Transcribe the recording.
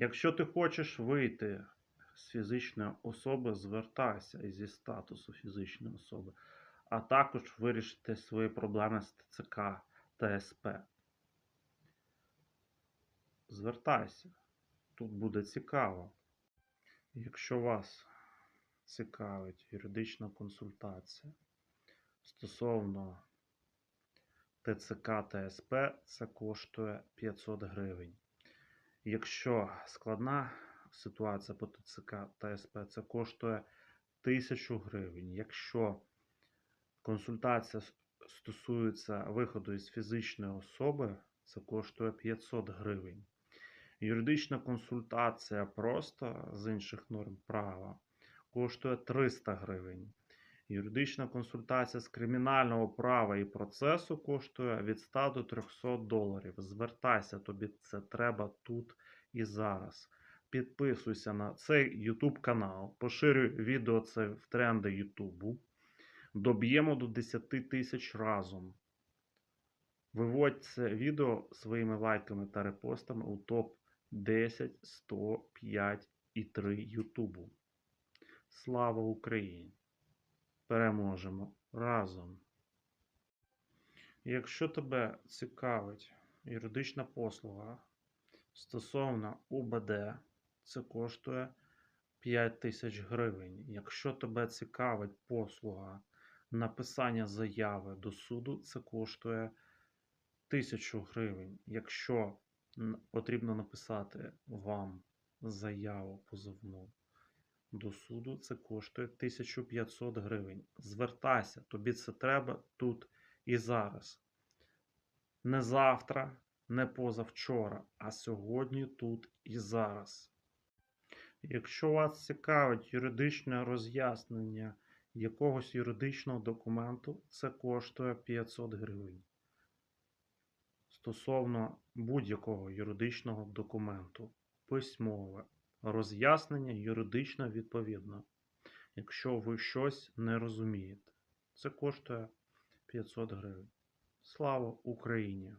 Якщо ти хочеш вийти з фізичної особи, звертайся зі статусу фізичної особи, а також вирішити свої проблеми з ТЦК та СП. Звертайся, тут буде цікаво. Якщо вас цікавить юридична консультація стосовно ТЦК та СП, це коштує 500 гривень. Якщо складна ситуація по ТЦК та СП, це коштує 1000 гривень. Якщо консультація стосується виходу із фізичної особи, це коштує 500 гривень. Юридична консультація просто з інших норм права коштує 300 гривень. Юридична консультація з кримінального права і процесу коштує від 100 до 300 доларів. Звертайся, тобі це треба тут і зараз. Підписуйся на цей YouTube канал, поширюй відео це в тренди YouTube. Доб'ємо до 10 тисяч разом. Виводь це відео своїми лайками та репостами у топ 10, 100, 5 і 3 Ютубу. Слава Україні! Переможемо разом! Якщо тебе цікавить юридична послуга стосовно УБД, це коштує 5 тисяч гривень. Якщо тебе цікавить послуга написання заяви до суду, це коштує 1000 гривень. Якщо потрібно написати вам заяву позовну до суду, це коштує 1500 гривень. Звертайся, тобі це треба тут і зараз. Не завтра, не позавчора, а сьогодні, тут і зараз. Якщо вас цікавить юридичне роз'яснення якогось юридичного документу, це коштує 500 гривень. Стосовно будь-якого юридичного документу, письмове, роз'яснення юридично відповідно. Якщо ви щось не розумієте, це коштує 500 гривень. Слава Україні!